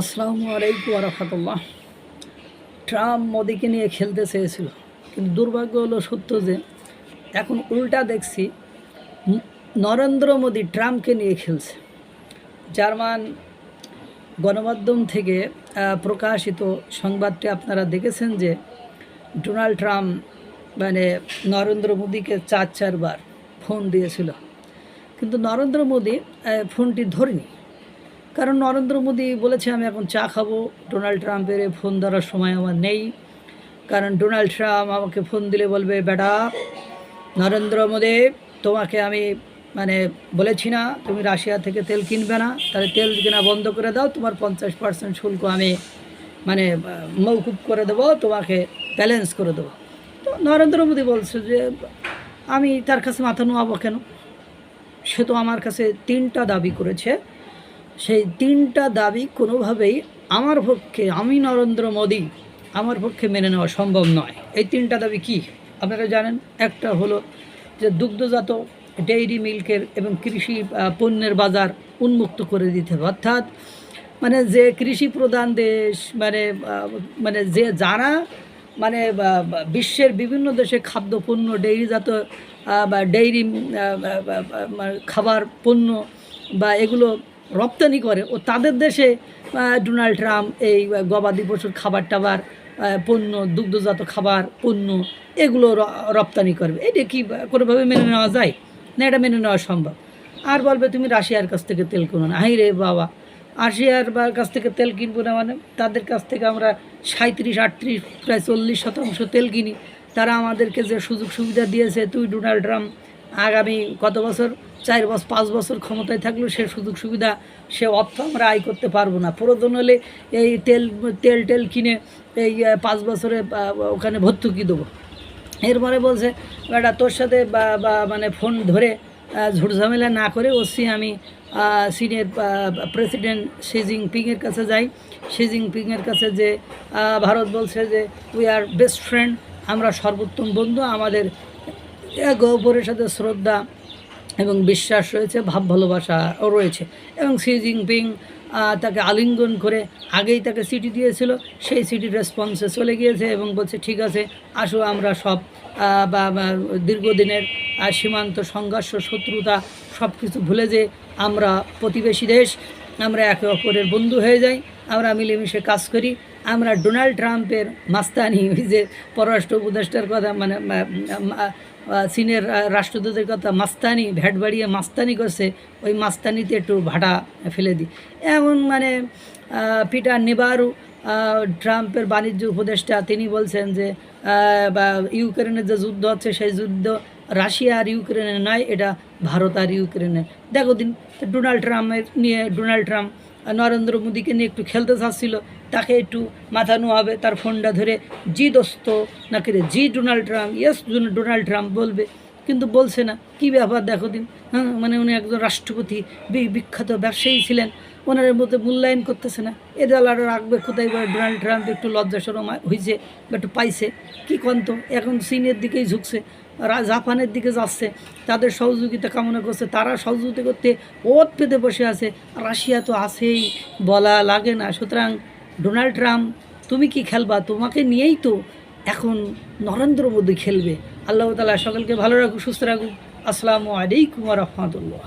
আসসালামু আলাইকুম রহমতুল্লাহ। ট্রাম্প মোদিকে নিয়ে খেলতে চেয়েছিল, কিন্তু দুর্ভাগ্য হলো সত্য যে এখন উল্টা দেখছি নরেন্দ্র মোদী ট্রাম্পকে নিয়ে খেলছে। জার্মান গণমাধ্যম থেকে প্রকাশিত সংবাদটি আপনারা দেখেছেন যে ডোনাল্ড ট্রাম্প মানে নরেন্দ্র মোদীকে চার চারবার ফোন দিয়েছিল। কিন্তু নরেন্দ্র মোদী ফোনটি ধরেনি। কারণ নরেন্দ্র মোদী বলেছে, আমি এখন চা খাব। ডোনাল্ড ট্রাম্পের ফোন ধরার সময় আমার নেই। কারণ ডোনাল্ড ট্রাম্প আমাকে ফোন দিলে বলবে, বেটা, নরেন্দ্র মোদী, তোমাকে আমি মানে বলেছি না, তুমি রাশিয়া থেকে তেল কিনবে না। তাহলে তেল কেনা বন্ধ করে দাও, তোমার পঞ্চাশ পার্সেন্ট শুল্ক আমি মানে মৌকুব করে দেবো, তোমাকে ব্যালেন্স করে দেবো। তো নরেন্দ্র মোদী বলছে যে, আমি তার কাছে মাথা নোয়াবো কেন? সে তো আমার কাছে তিনটা দাবি করেছে। সেই তিনটা দাবি কোনোভাবেই আমার পক্ষে, আমি নরেন্দ্র মোদী, আমার পক্ষে মেনে নেওয়া সম্ভব নয়। এই তিনটা দাবি কি? আপনারা জানেন, একটা হলো যে দুগ্ধজাত ডেইরি মিল্কের এবং কৃষি পণ্যের বাজার উন্মুক্ত করে দিতে হবে। অর্থাৎ মানে যে কৃষি প্রধান দেশ মানে মানে যে যারা মানে বিশ্বের বিভিন্ন দেশে খাদ্যপণ্য, ডেইরিজাত বা ডেইরি খাবার পণ্য বা এগুলো রপ্তানি করে ও তাদের দেশে ডোনাল্ড ট্রাম্প এই গবাদি পশুর খাবার টাবার পণ্য, দুগ্ধজাত খাবার, পণ্য, এগুলো রপ্তানি করবে। এটা কি কোনোভাবে মেনে নেওয়া যায়? না, এটা মেনে নেওয়া সম্ভব। আর বলবে, তুমি রাশিয়ার কাছ থেকে তেল কিনো না। হাই রে বাবা, রাশিয়ার কাছ থেকে তেল কিনবো না মানে? তাদের কাছ থেকে আমরা সাঁত্রিশ আটত্রিশ, প্রায় চল্লিশ শতাংশ তেল কিনি। তারা আমাদেরকে যে সুযোগ সুবিধা দিয়েছে, তুই ডোনাল্ড ট্রাম্প, আগামী কত বছর? চার বছর, পাঁচ বছর ক্ষমতায় থাকলেও সে সুযোগ সুবিধা, সে অর্থ আমরা আয় করতে পারব না। প্রয়োজন হলে এই তেল তেল টেল কিনে এই পাঁচ বছরে ওখানে ভর্তুকি দেবো। এরপরে বলছে, বেটা, তোর সাথে বা মানে ফোন ধরে ঝুটঝামেলা না করে ওসি আমি সিনিয়র প্রেসিডেন্ট শি জিনপিংয়ের কাছে যাই। শি জিনপিংয়ের কাছে যে ভারত বলছে যে উই আর বেস্ট ফ্রেন্ড আমরা সর্বোত্তম বন্ধু, আমাদের একে সাথে শ্রদ্ধা এবং বিশ্বাস রয়েছে, ভাব ভালোবাসাও রয়েছে। এবং শি জিনপিং তাকে আলিঙ্গন করে আগেই তাকে সিটি দিয়েছিল, সেই চিঠির রেসপন্সে চলে গিয়েছে এবং বলছে, ঠিক আছে, আসো আমরা সব বা দীর্ঘদিনের সীমান্ত সংঘর্ষ, শত্রুতা সব কিছু ভুলে যে আমরা প্রতিবেশী দেশ, আমরা একে অপরের বন্ধু হয়ে যাই, আমরা মিলেমিশে কাজ করি। আমরা ডোনাল্ড ট্রাম্পের মাস্তানি, ওই যে পররাষ্ট্র উপদেষ্টার কথা মানে চীনের রাষ্ট্রদূতের কথা, মাস্তানি, ভ্যাট বাড়িয়ে মাস্তানি করছে, ওই মাস্তানিতে একটু ভাটা ফেলে দিই এমন মানে পিটার নেবারু ট্রাম্পের বাণিজ্য উপদেষ্টা, তিনি বলছেন যে বা, ইউক্রেনের যে যুদ্ধ হচ্ছে, সেই যুদ্ধ রাশিয়া আর ইউক্রেনের নয়, এটা ভারত আর ইউক্রেনের। দেখো দিন, ডোনাল্ড ট্রাম্পের নিয়ে, ডোনাল্ড ট্রাম্প, নরেন্দ্র মোদীকে নিয়ে একটু খেলতে চাচ্ছিল তাকে একটু মাথা নোয়াবে, তার ফোনটা ধরে, জি দোস্ত। নাকি রে, জি Donald Trump. Yes Donald Trump, বলবে। কিন্তু বলছে না। কি ব্যাপার দেখো দিন? হ্যাঁ মানে উনি একজন রাষ্ট্রপতি বিখ্যাত ব্যবসায়ী ছিলেন। ওনার মধ্যে মূল্যায়ন করতেছে না। এ আরও রাখবে কোথায় করে ডোনাল্ড ট্রাম্প একটু লজ্জা সরম হয়েছে বা একটু পাইছে। কি কন্ত এখন চীনের দিকেই ঝুঁকছে জাপানের দিকে যাচ্ছে। তাদের সহযোগিতা কামনা করছে। তারা সহযোগিতা করতে ওত পেতে বসে আছে। রাশিয়া তো আছেই, বলা লাগে না। সুতরাং ডোনাল্ড ট্রাম্প, তুমি কি খেলবা? তোমাকে নিয়েই তো এখন নরেন্দ্র মোদী খেলবে। আল্লাহ তালা সকলকে ভালো রাখুক, সুস্থ রাখুক। আসসালামু আলাইকুম রহমতুল্লাহ।